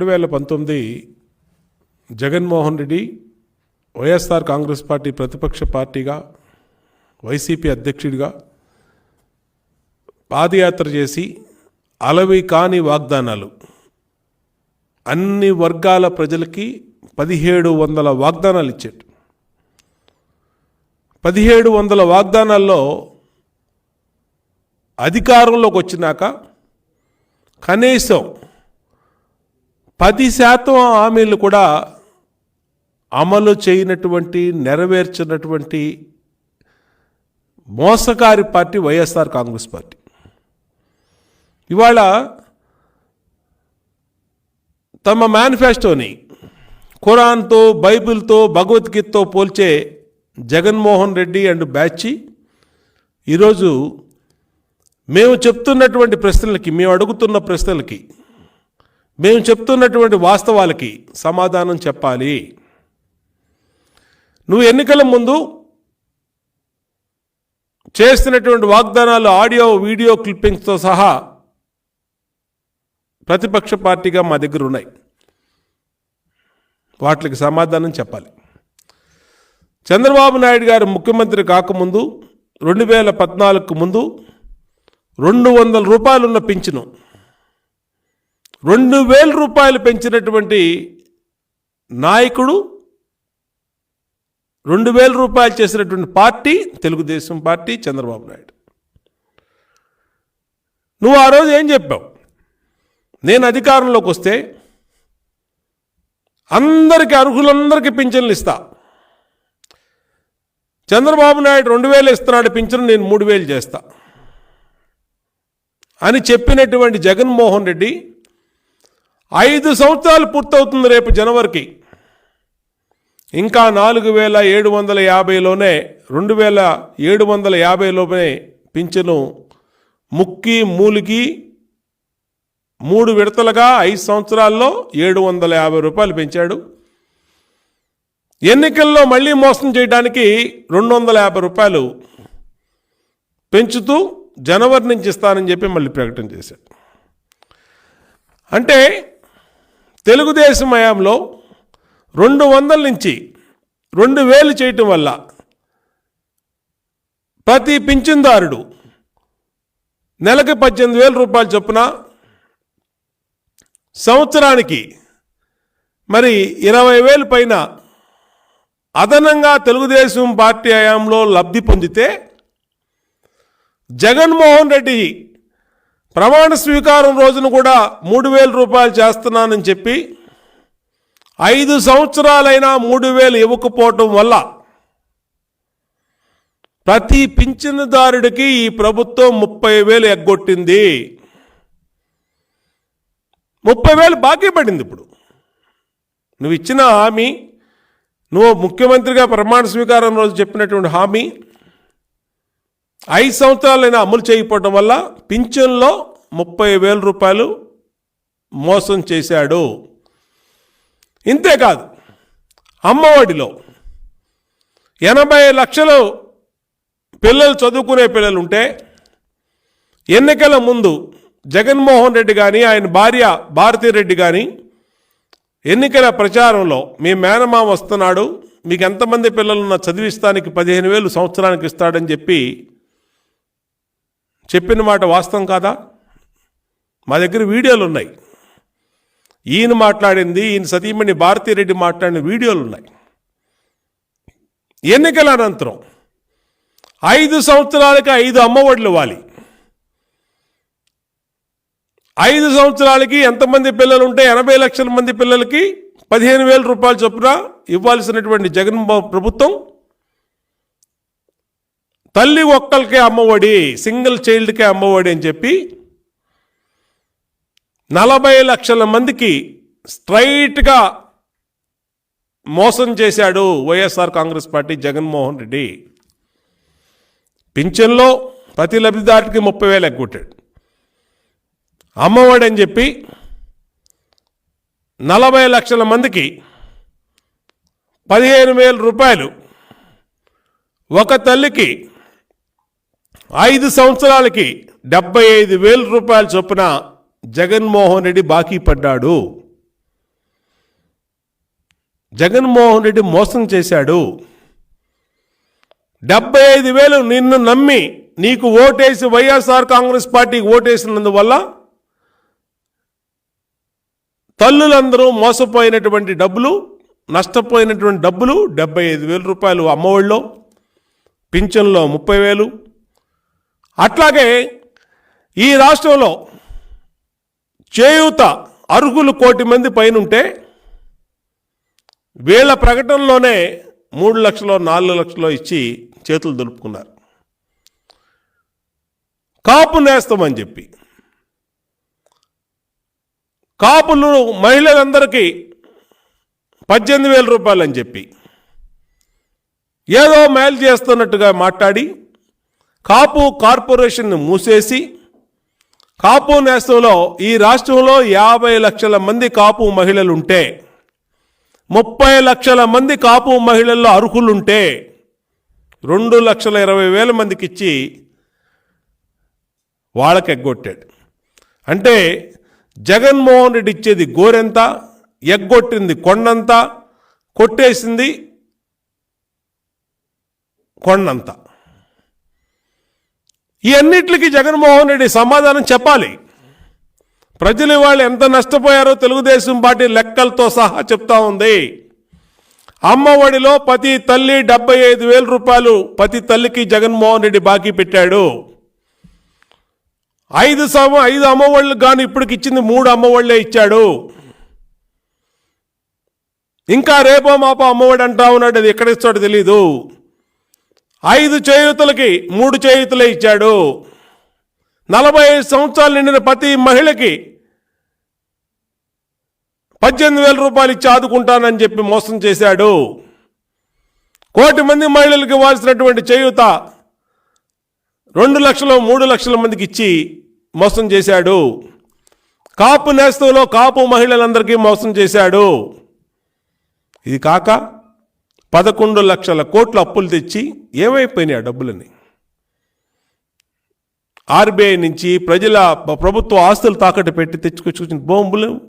రెండు వేల పంతొమ్మిది Jaganmohan Reddy YSR Congress party ప్రతిపక్ష పార్టీగా వైసీపీ అధ్యక్షుడిగా పాదయాత్ర చేసి అలవి కాని వాగ్దానాలు. అన్ని వర్గాల ప్రజలకి పదిహేడు వందల వాగ్దానాలు ఇచ్చాడు. పదిహేడు వందల వాగ్దానాల్లో అధికారంలోకి వచ్చినాక కనీసం పది శాతం హామీలు కూడా అమలు చేయనటువంటి నెరవేర్చినటువంటి మోసకారి పార్టీ వైఎస్ఆర్ కాంగ్రెస్ పార్టీ. ఇవాళ తమ మేనిఫెస్టోని ఖురాన్తో బైబిల్తో భగవద్గీతతో పోల్చే జగన్మోహన్ రెడ్డి అండ్ బ్యాచి ఈరోజు మేము చెప్తున్నటువంటి ప్రశ్నలకి మేము అడుగుతున్న ప్రశ్నలకి మేము చెప్తున్నటువంటి వాస్తవాలకి సమాధానం చెప్పాలి. నువ్వు ఎన్నికల ముందు చేస్తున్నటువంటి వాగ్దానాలు ఆడియో వీడియో క్లిప్పింగ్స్తో సహా ప్రతిపక్ష పార్టీగా మా దగ్గర ఉన్నాయి. వాటికి సమాధానం చెప్పాలి. చంద్రబాబు నాయుడు గారు ముఖ్యమంత్రి కాకముందు రెండు వేల పద్నాలుగుకు ముందు రెండు వందల రూపాయలున్న పింఛను రెండు వేల రూపాయలు పెంచినటువంటి నాయకుడు రెండు వేల రూపాయలు చేసినటువంటి పార్టీ తెలుగుదేశం పార్టీ చంద్రబాబు నాయుడు. నువ్వు ఆ రోజు ఏం చెప్పావు? నేను అధికారంలోకి వస్తే అందరికీ అర్హులందరికీ పింఛన్లు ఇస్తా. చంద్రబాబు నాయుడు రెండు వేలు ఇస్తున్నాడు పింఛను నేను మూడు వేలు చేస్తా. అని చెప్పినటువంటి జగన్మోహన్ రెడ్డి ఐదు సంవత్సరాలు పూర్తవుతుంది రేపు జనవరికి. ఇంకా నాలుగు వేల ఏడు వందల యాభైలోనే రెండు వేల ఏడు వందల యాభైలోనే పింఛను ముక్కి మూలికి మూడు విడతలుగా ఐదు సంవత్సరాల్లో ఏడు వందల యాభై రూపాయలు పెంచాడు. ఎన్నికల్లో మళ్ళీ మోసం చేయడానికి రెండు వందల యాభై రూపాయలు పెంచుతూ జనవరి నుంచి ఇస్తానని చెప్పి మళ్ళీ ప్రకటన చేశాడు. అంటే తెలుగుదేశం హయాంలో రెండు వందల నుంచి రెండు వేలు చేయటం వల్ల ప్రతి పింఛన్దారుడు నెలకి పద్దెనిమిది వేల రూపాయలు చొప్పున సంవత్సరానికి మరి ఇరవై వేలు పైన అదనంగా తెలుగుదేశం పార్టీ హయాంలో లబ్ధి పొందితే జగన్మోహన్ రెడ్డి ప్రమాణ స్వీకారం రోజున కూడా మూడు వేల రూపాయలు చేస్తున్నానని చెప్పి ఐదు సంవత్సరాలైనా మూడు వేలు ఇవ్వకపోవటం వల్ల ప్రతి పింఛనుదారుడికి ఈ ప్రభుత్వం ముప్పై వేలు ఎగ్గొట్టింది. ముప్పై వేలు బాకీ పడింది ఇప్పుడు. నువ్వు ఇచ్చిన హామీ నువ్వు ముఖ్యమంత్రిగా ప్రమాణ స్వీకారం రోజు చెప్పినటువంటి హామీ ఐదు సంవత్సరాలైనా అమలు చేయకపోవడం వల్ల పింఛన్లో ముప్పై వేల రూపాయలు మోసం చేశాడు. ఇంతేకాదు అమ్మఒడిలో ఎనభై లక్షలు పిల్లలు చదువుకునే పిల్లలు ఉంటే ఎన్నికల ముందు జగన్మోహన్ రెడ్డి కానీ ఆయన భార్య భారతీరెడ్డి కానీ ఎన్నికల ప్రచారంలో మీ మేనమామ వస్తున్నాడు మీకు ఎంతమంది పిల్లలున్న చదివిస్తానికి పదిహేను వేలు సంవత్సరానికి ఇస్తాడని చెప్పి చెప్పిన మాట వాస్తవం కాదా? మా దగ్గర వీడియోలు ఉన్నాయి. ఈయన మాట్లాడింది ఈయన సతీమణి భారతీరెడ్డి మాట్లాడిన వీడియోలు ఉన్నాయి. ఎన్నికల అనంతరం ఐదు సంవత్సరాలకి ఐదు అమ్మఒడులు ఇవ్వాలి. ఐదు సంవత్సరాలకి ఎంతమంది పిల్లలు ఉంటే ఎనభై లక్షల మంది పిల్లలకి పదిహేను వేల రూపాయల చొప్పున ఇవ్వాల్సినటువంటి జగన్ ప్రభుత్వం తల్లి ఒక్కరికే అమ్మఒడి సింగిల్ చైల్డ్కే అమ్మఒడి అని చెప్పి నలభై లక్షల మందికి స్ట్రైట్గా మోసం చేశాడు YSR Congress party Jaganmohan Reddy. పింఛన్లో ప్రతి లబ్ధిదారుడికి ముప్పై వేలు ఎగ్గొట్టాడు. అమ్మఒడి అని చెప్పి నలభై లక్షల మందికి పదిహేను వేల రూపాయలు ఒక తల్లికి ఐదు సంవత్సరాలకి డెబ్బై ఐదు వేల రూపాయల చొప్పున జగన్మోహన్ రెడ్డి బాకీ పడ్డాడు. జగన్మోహన్ రెడ్డి మోసం చేశాడు. డెబ్బై ఐదు వేలు నిన్ను నమ్మి నీకు ఓటేసి వైఎస్ఆర్ కాంగ్రెస్ పార్టీకి ఓటేసినందువల్ల తల్లులందరూ మోసపోయినటువంటి డబ్బులు నష్టపోయినటువంటి డబ్బులు డెబ్బై ఐదు వేల రూపాయలు అమ్మఒడిలో పింఛన్లో ముప్పై వేలు అట్లాగే ఈ రాష్ట్రంలో చేయూత అర్హులు కోటి మంది పైనుంటే వీళ్ళ ప్రకటనలోనే మూడు లక్షలు నాలుగు లక్షలు ఇచ్చి చేతులు దులుపుకున్నారు. కాపు నేస్తామని చెప్పి. కాపులు మహిళలందరికీ పద్దెనిమిది వేల రూపాయలు అని చెప్పి. ఏదో మేలు చేస్తున్నట్టుగా మాట్లాడి కాపు కార్పొరేషన్ను మూసేసి కాపు నేస్తంలో ఈ రాష్ట్రంలో యాభై లక్షల మంది కాపు మహిళలుంటే ముప్పై లక్షల మంది కాపు మహిళల్లో అర్హులుంటే రెండు లక్షల ఇరవై వేల మందికి ఇచ్చి వాళ్ళకి ఎగ్గొట్టాడు. అంటే జగన్మోహన్ రెడ్డి ఇచ్చేది గోరెంత ఎగ్గొట్టింది కొండంత కొట్టేసింది కొండంత. ఈ అన్నిటికీ జగన్మోహన్ రెడ్డి సమాధానం చెప్పాలి. ప్రజలు వాళ్ళు ఎంత నష్టపోయారో తెలుగుదేశం పార్టీ లెక్కలతో సహా చెప్తా ఉంది. అమ్మఒడిలో ప్రతి తల్లి డెబ్బై ఐదు వేల రూపాయలు ప్రతి తల్లికి జగన్మోహన్ రెడ్డి బాకీ పెట్టాడు. ఐదు సమ ఐదు అమ్మఒళ్ళు కానీ ఇప్పటికి ఇచ్చింది మూడు అమ్మఒళ్ళే ఇచ్చాడు. ఇంకా రేపో మాపో అమ్మఒడి అంటా ఉన్నాడు అది ఎక్కడ ఇస్తాడో తెలీదు. ఐదు చేయుతులకి మూడు చేయుతులే ఇచ్చాడు. నలభై ఐదు సంవత్సరాలు నిండిన ప్రతి మహిళకి పద్దెనిమిది వేల రూపాయలు ఇచ్చి ఆదుకుంటానని చెప్పి మోసం చేశాడు. కోటి మంది మహిళలకు ఇవ్వాల్సినటువంటి చేయూత రెండు లక్షలు మూడు లక్షల మందికి ఇచ్చి మోసం చేశాడు. కాపు నేస్తంలో కాపు మహిళలందరికీ మోసం చేశాడు. ఇది కాక పదకొండు లక్షల కోట్ల అప్పులు తెచ్చి ఏమైపోయినాయి ఆ డబ్బులని? ఆర్బీఐ నుంచి ప్రజల ప్రభుత్వ ఆస్తులు తాకట్టు పెట్టి తెచ్చుకొచ్చుకొచ్చిన బొంబులు